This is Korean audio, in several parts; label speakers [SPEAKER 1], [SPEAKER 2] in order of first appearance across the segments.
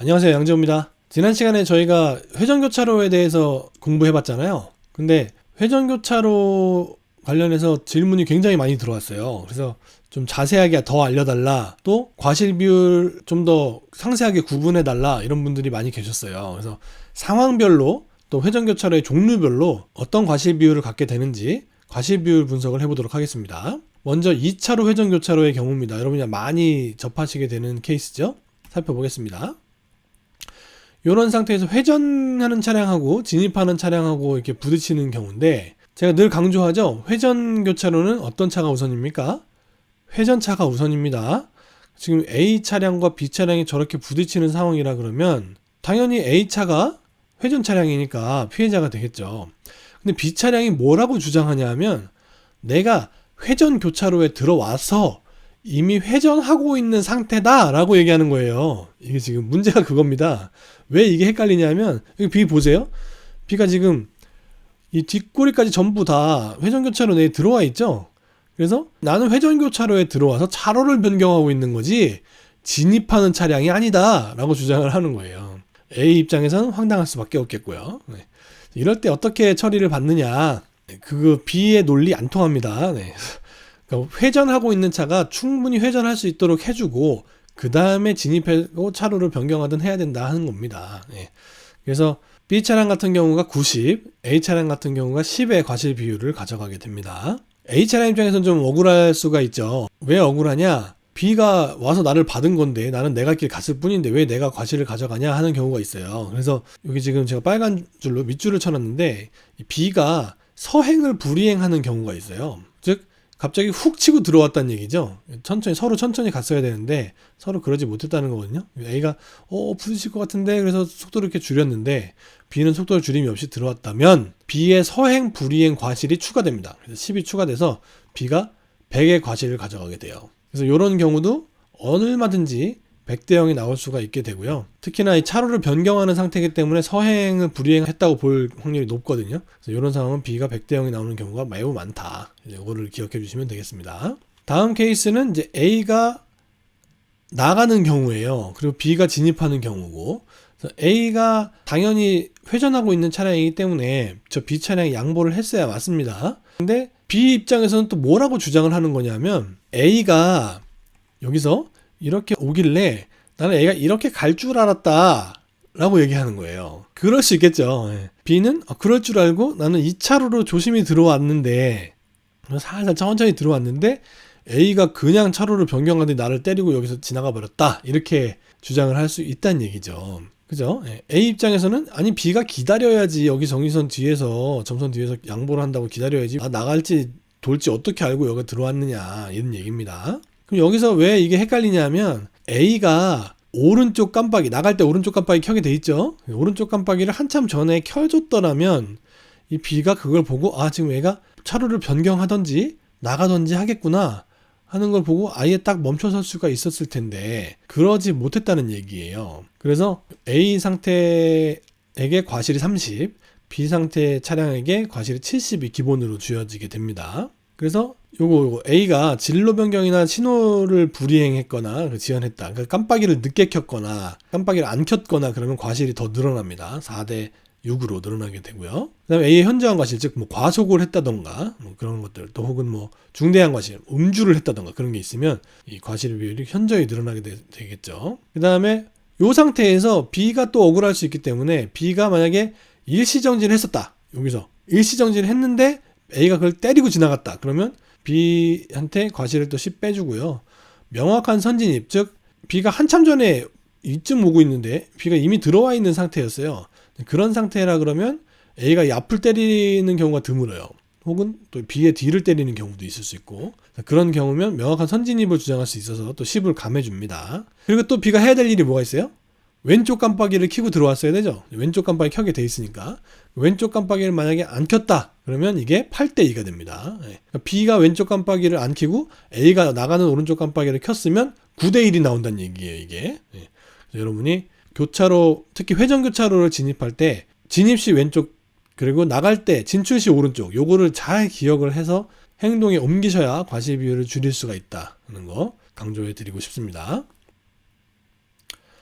[SPEAKER 1] 안녕하세요 양재호입니다. 지난 시간에 저희가 회전교차로에 대해서 공부해 봤잖아요. 근데 회전교차로 관련해서 질문이 굉장히 많이 들어왔어요. 그래서 좀 자세하게 더 알려달라, 또 과실 비율 좀 더 상세하게 구분해 달라 이런 분들이 많이 계셨어요. 그래서 상황별로 또 회전교차로의 종류별로 어떤 과실 비율을 갖게 되는지 과실 비율 분석을 해보도록 하겠습니다. 먼저 2차로 회전교차로의 경우입니다. 여러분이 많이 접하시게 되는 케이스죠. 살펴보겠습니다. 이런 상태에서 회전하는 차량하고 진입하는 차량하고 이렇게 부딪히는 경우인데 제가 늘 강조하죠. 회전 교차로는 어떤 차가 우선입니까? 회전차가 우선입니다. 지금 A 차량과 B 차량이 저렇게 부딪히는 상황이라 그러면 당연히 A 차가 회전 차량이니까 피해자가 되겠죠. 근데 B 차량이 뭐라고 주장하냐면 내가 회전 교차로에 들어와서 이미 회전하고 있는 상태다라고 얘기하는 거예요. 이게 지금 문제가 그겁니다. 왜 이게 헷갈리냐면 여기 B 보세요. B가 지금 이 뒷꼬리까지 전부 다 회전교차로 내에 들어와 있죠. 그래서 나는 회전교차로에 들어와서 차로를 변경하고 있는 거지 진입하는 차량이 아니다라고 주장을 하는 거예요. A 입장에서는 황당할 수밖에 없겠고요. 네. 이럴 때 어떻게 처리를 받느냐? 그 B의 논리 안 통합니다. 네. 그러니까 회전하고 있는 차가 충분히 회전할 수 있도록 해주고 그 다음에 진입하고 차로를 변경하든 해야 된다 하는 겁니다. 예. 그래서 B 차량 같은 경우가 90, A 차량 같은 경우가 10의 과실 비율을 가져가게 됩니다. A 차량 입장에서는 좀 억울할 수가 있죠. 왜 억울하냐? B가 와서 나를 받은 건데 나는 내가 길 갔을 뿐인데 왜 내가 과실을 가져가냐 하는 경우가 있어요. 그래서 여기 지금 제가 빨간 줄로 밑줄을 쳐놨는데 B가 서행을 불이행하는 경우가 있어요. 즉 갑자기 훅 치고 들어왔다는 얘기죠. 천천히 서로 천천히 갔어야 되는데 서로 그러지 못했다는 거거든요. A가 어 부딪힐 것 같은데 그래서 속도를 이렇게 줄였는데 B는 속도를 줄임이 없이 들어왔다면 B의 서행 불이행 과실이 추가됩니다. 그래서 10이 추가돼서 B가 100의 과실을 가져가게 돼요. 그래서 이런 경우도 얼마든지 100대 0이 나올 수가 있게 되고요. 특히나 이 차로를 변경하는 상태이기 때문에 서행을 불이행했다고 볼 확률이 높거든요. 그래서 이런 상황은 B가 100대 0이 나오는 경우가 매우 많다. 이거를 기억해 주시면 되겠습니다. 다음 케이스는 이제 A가 나가는 경우예요. 그리고 B가 진입하는 경우고 A가 당연히 회전하고 있는 차량이기 때문에 저 B 차량이 양보를 했어야 맞습니다. 근데 B 입장에서는 또 뭐라고 주장을 하는 거냐면 A가 여기서 이렇게 오길래 나는 애가 이렇게 갈 줄 알았다. 라고 얘기하는 거예요. 그럴 수 있겠죠. 예. B는 어, 그럴 줄 알고 나는 2차로로 조심히 들어왔는데 살살 천천히 들어왔는데 A가 그냥 차로를 변경하더니 나를 때리고 여기서 지나가 버렸다. 이렇게 주장을 할 수 있다는 얘기죠. 그죠? 예. A 입장에서는 아니 B가 기다려야지 여기 정의선 뒤에서 점선 뒤에서 양보를 한다고 기다려야지 아, 나갈지 돌지 어떻게 알고 여기 들어왔느냐 이런 얘기입니다. 그럼 여기서 왜 이게 헷갈리냐면 A가 오른쪽 깜빡이 나갈 때 오른쪽 깜빡이 켜게 돼 있죠. 오른쪽 깜빡이를 한참 전에 켜줬더라면 이 B가 그걸 보고 아 지금 얘가 차로를 변경하던지 나가던지 하겠구나 하는 걸 보고 아예 딱 멈춰설 수가 있었을 텐데 그러지 못했다는 얘기예요. 그래서 A 상태에게 과실이 30, B 상태 차량에게 과실이 70이 기본으로 주어지게 됩니다. 그래서 요거 요거 A가 진로 변경이나 신호를 불이행했거나 그 지연했다. 그러니까 깜빡이를 늦게 켰거나 깜빡이를 안 켰거나 그러면 과실이 더 늘어납니다. 4대 6으로 늘어나게 되고요. 그다음에 A의 현저한 과실, 즉 뭐 과속을 했다던가 뭐 그런 것들, 또 혹은 뭐 중대한 과실, 음주를 했다던가 그런 게 있으면 이 과실 비율이 현저히 늘어나게 되, 겠죠 그다음에 요 상태에서 B가 또 억울할 수 있기 때문에 B가 만약에 일시정지를 했었다. 여기서 일시정지를 했는데 A가 그걸 때리고 지나갔다. 그러면 B한테 과실을 또 10 빼주고요. 명확한 선진입, 즉 B가 한참 전에 이쯤 오고 있는데 B가 이미 들어와 있는 상태였어요. 그런 상태라 그러면 A가 이 앞을 때리는 경우가 드물어요. 혹은 또 B의 뒤를 때리는 경우도 있을 수 있고 그런 경우면 명확한 선진입을 주장할 수 있어서 또 10을 감해줍니다. 그리고 또 B가 해야 될 일이 뭐가 있어요? 왼쪽 깜빡이를 켜고 들어왔어야 되죠. 왼쪽 깜빡이 켜게 돼 있으니까 왼쪽 깜빡이를 만약에 안 켰다 그러면 이게 8대 2가 됩니다. 예. 그러니까 B가 왼쪽 깜빡이를 안 켜고 A가 나가는 오른쪽 깜빡이를 켰으면 9대 1이 나온다는 얘기예요. 이게 예. 여러분이 교차로 특히 회전 교차로를 진입할 때 진입 시 왼쪽 그리고 나갈 때 진출 시 오른쪽 요거를 잘 기억을 해서 행동에 옮기셔야 과실 비율을 줄일 수가 있다는 거 강조해 드리고 싶습니다.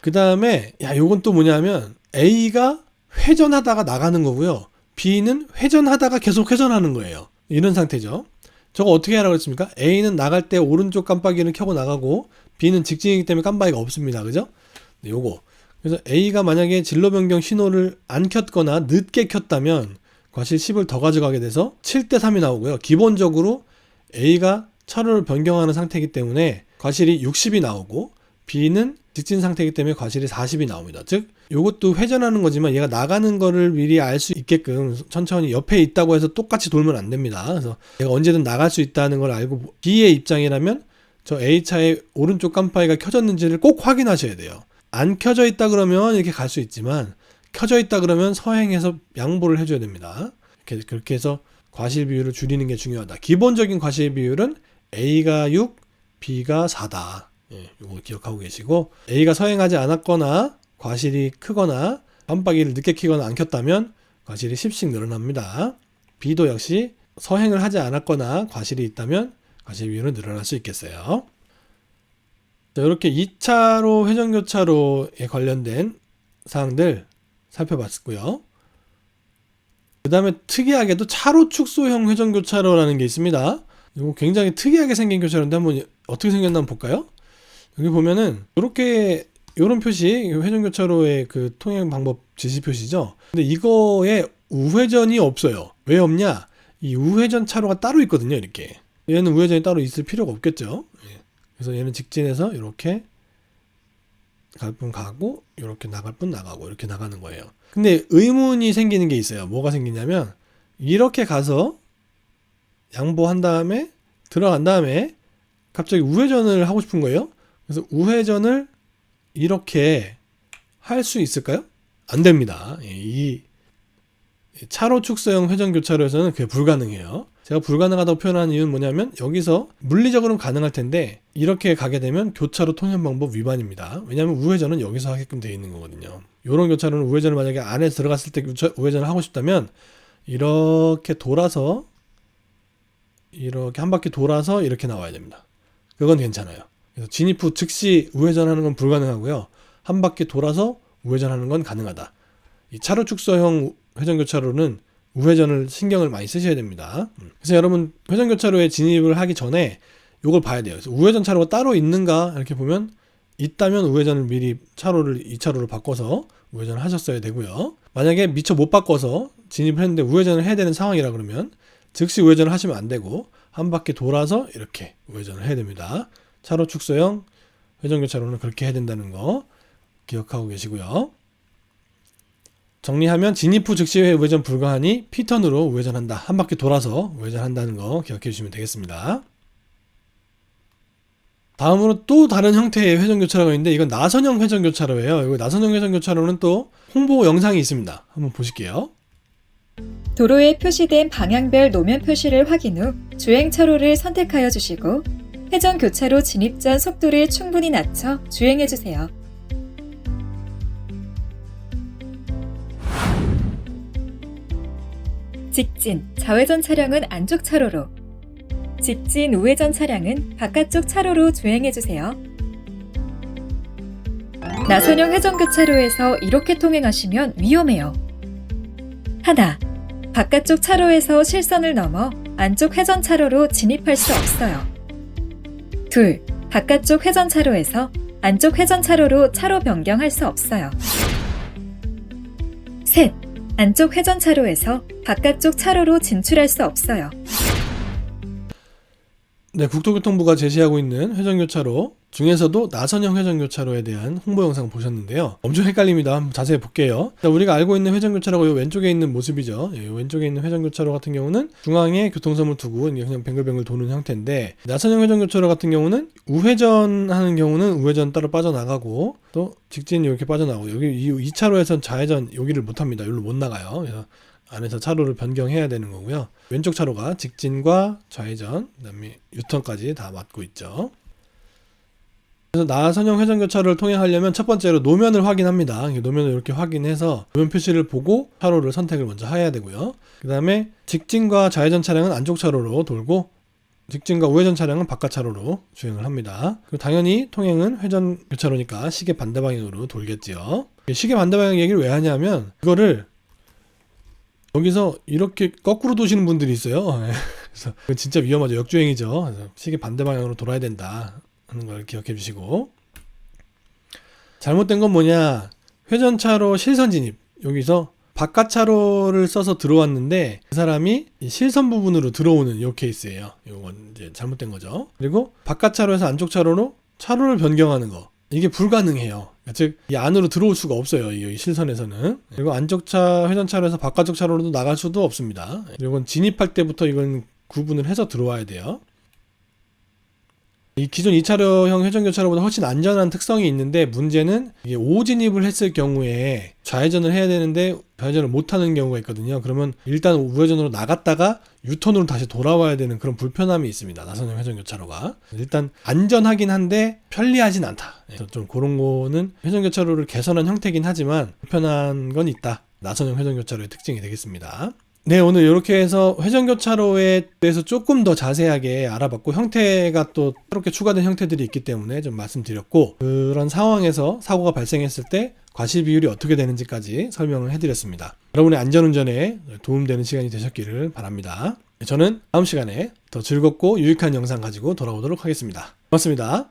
[SPEAKER 1] 그 다음에 야 요건 또 뭐냐면 A가 회전하다가 나가는 거고요. B는 회전하다가 계속 회전하는 거예요. 이런 상태죠. 저거 어떻게 하라고 했습니까? A는 나갈 때 오른쪽 깜빡이를 켜고 나가고 B는 직진이기 때문에 깜빡이가 없습니다. 그죠? 네, 요거. 그래서 A가 만약에 진로 변경 신호를 안 켰거나 늦게 켰다면 과실 10을 더 가져가게 돼서 7대 3이 나오고요. 기본적으로 A가 차로를 변경하는 상태이기 때문에 과실이 60이 나오고 B는 직진 상태이기 때문에 과실이 40이 나옵니다. 즉 이것도 회전하는 거지만 얘가 나가는 거를 미리 알 수 있게끔 천천히 옆에 있다고 해서 똑같이 돌면 안 됩니다. 그래서 얘가 언제든 나갈 수 있다는 걸 알고 B의 입장이라면 저 A차의 오른쪽 깜빡이가 켜졌는지를 꼭 확인하셔야 돼요. 안 켜져 있다 그러면 이렇게 갈 수 있지만 켜져 있다 그러면 서행해서 양보를 해줘야 됩니다. 이렇게 그렇게 해서 과실 비율을 줄이는 게 중요하다. 기본적인 과실 비율은 A가 6, B가 4다. 예, 이거 기억하고 계시고 A가 서행하지 않았거나 과실이 크거나 깜빡이를 늦게 켜거나 안 켰다면 과실이 10씩 늘어납니다. B도 역시 서행을 하지 않았거나 과실이 있다면 과실 비율은 늘어날 수 있겠어요. 자, 이렇게 2차로 회전교차로에 관련된 사항들 살펴봤고요. 그 다음에 특이하게도 차로 축소형 회전교차로라는 게 있습니다. 이거 굉장히 특이하게 생긴 교차로인데 한번 어떻게 생겼나 한번 볼까요? 여기 보면은 이렇게 이런 표시 회전교차로의 그 통행 방법 지시 표시죠. 근데 이거에 우회전이 없어요. 왜 없냐? 이 우회전 차로가 따로 있거든요. 이렇게 얘는 우회전이 따로 있을 필요가 없겠죠. 예. 그래서 얘는 직진해서 이렇게 갈분 가고 이렇게 나갈 분 나가고 이렇게 나가는 거예요. 근데 의문이 생기는 게 있어요. 뭐가 생기냐면 이렇게 가서 양보한 다음에 들어간 다음에 갑자기 우회전을 하고 싶은 거예요. 그래서 우회전을 이렇게 할 수 있을까요? 안 됩니다. 예, 이 차로 축소형 회전 교차로에서는 그게 불가능해요. 제가 불가능하다고 표현하는 이유는 뭐냐면 여기서 물리적으로는 가능할 텐데 이렇게 가게 되면 교차로 통행 방법 위반입니다. 왜냐하면 우회전은 여기서 하게끔 되어 있는 거거든요. 이런 교차로는 우회전을 만약에 안에 들어갔을 때 우회전을 하고 싶다면 이렇게 돌아서 이렇게 한 바퀴 돌아서 이렇게 나와야 됩니다. 그건 괜찮아요. 그래서 진입 후 즉시 우회전하는 건 불가능하고요. 한 바퀴 돌아서 우회전하는 건 가능하다. 이 차로 축소형 회전교차로는 우회전을 신경을 많이 쓰셔야 됩니다. 음. 그래서 여러분 회전교차로에 진입을 하기 전에 이걸 봐야 돼요. 그래서 우회전 차로가 따로 있는가 이렇게 보면 있다면 우회전을 미리 차로를 2차로로 바꿔서 우회전을 하셨어야 되고요. 만약에 미처 못 바꿔서 진입을 했는데 우회전을 해야 되는 상황이라 그러면 즉시 우회전을 하시면 안 되고 한 바퀴 돌아서 이렇게 우회전을 해야 됩니다. 차로 축소형 회전교차로는 그렇게 해야 된다는 거 기억하고 계시고요. 정리하면 진입 후 즉시 우회전 불가하니 피턴으로 우회전한다. 한 바퀴 돌아서 우회전한다는 거 기억해 주시면 되겠습니다. 다음으로 또 다른 형태의 회전교차로가 있는데 이건 나선형 회전교차로예요. 이거 나선형 회전교차로는 또 홍보 영상이 있습니다. 한번 보실게요.
[SPEAKER 2] 도로에 표시된 방향별 노면 표시를 확인 후 주행 차로를 선택하여 주시고 회전 교차로 진입 전 속도를 충분히 낮춰 주행해 주세요. 직진, 좌회전 차량은 안쪽 차로로, 직진, 우회전 차량은 바깥쪽 차로로 주행해 주세요. 나선형 회전 교차로에서 이렇게 통행하시면 위험해요. 하나, 바깥쪽 차로에서 실선을 넘어 안쪽 회전 차로로 진입할 수 없어요. 둘, 바깥쪽 회전 차로에서 안쪽 회전 차로로 차로 변경할 수 없어요. 셋, 안쪽 회전 차로에서 바깥쪽 차로로 진출할 수 없어요.
[SPEAKER 1] 네, 국토교통부가 제시하고 있는 회전교차로 중에서도 나선형 회전교차로에 대한 홍보 영상 보셨는데요. 엄청 헷갈립니다. 한번 자세히 볼게요. 자, 우리가 알고 있는 회전교차로가 이 왼쪽에 있는 모습이죠. 예, 요 왼쪽에 있는 회전교차로 같은 경우는 중앙에 교통선을 두고 그냥 뱅글뱅글 도는 형태인데 나선형 회전교차로 같은 경우는 우회전하는 경우는 우회전 따로 빠져나가고 또 직진 이렇게 빠져나오고 여기 이 2차로에선 좌회전 여기를 못 합니다. 여기로 못 나가요. 안에서 차로를 변경해야 되는 거고요. 왼쪽 차로가 직진과 좌회전, 그다음에 유턴까지 다 맞고 있죠. 그래서 나선형 회전교차로를 통행하려면 첫 번째로 노면을 확인합니다. 노면을 이렇게 확인해서 노면 표시를 보고 차로를 선택을 먼저 해야 되고요. 그 다음에 직진과 좌회전 차량은 안쪽 차로로 돌고 직진과 우회전 차량은 바깥 차로로 주행을 합니다. 그리고 당연히 통행은 회전 교차로니까 시계 반대 방향으로 돌겠지요. 시계 반대 방향 얘기를 왜 하냐면 이거를 여기서 이렇게 거꾸로 도시는 분들이 있어요. 그래서 그건 진짜 위험하죠. 역주행이죠. 그래서 시계 반대 방향으로 돌아야 된다 하는 걸 기억해 주시고 잘못된 건 뭐냐 회전차로 실선 진입 여기서 바깥 차로를 써서 들어왔는데 그 사람이 이 실선 부분으로 들어오는 이 케이스예요. 이건 이제 잘못된 거죠. 그리고 바깥 차로에서 안쪽 차로로 차로를 변경하는 거 이게 불가능해요. 즉 이 안으로 들어올 수가 없어요. 이 실선에서는 그리고 안쪽 차 회전 차로에서 바깥쪽 차로로도 나갈 수도 없습니다. 이건 진입할 때부터 이건 구분을 해서 들어와야 돼요. 이 기존 2차로형 회전교차로보다 훨씬 안전한 특성이 있는데 문제는 이게 5진입을 했을 경우에 좌회전을 해야 되는데 좌회전을 못하는 경우가 있거든요. 그러면 일단 우회전으로 나갔다가 유턴으로 다시 돌아와야 되는 그런 불편함이 있습니다. 나선형 회전교차로가 일단 안전하긴 한데 편리하진 않다. 그래서 좀 그런 거는 회전교차로를 개선한 형태긴 하지만 불편한 건 있다. 나선형 회전교차로의 특징이 되겠습니다. 네, 오늘 이렇게 해서 회전교차로에 대해서 조금 더 자세하게 알아봤고 형태가 또 새롭게 추가된 형태들이 있기 때문에 좀 말씀드렸고 그런 상황에서 사고가 발생했을 때 과실 비율이 어떻게 되는지까지 설명을 해드렸습니다. 여러분의 안전운전에 도움되는 시간이 되셨기를 바랍니다. 저는 다음 시간에 더 즐겁고 유익한 영상 가지고 돌아오도록 하겠습니다. 고맙습니다.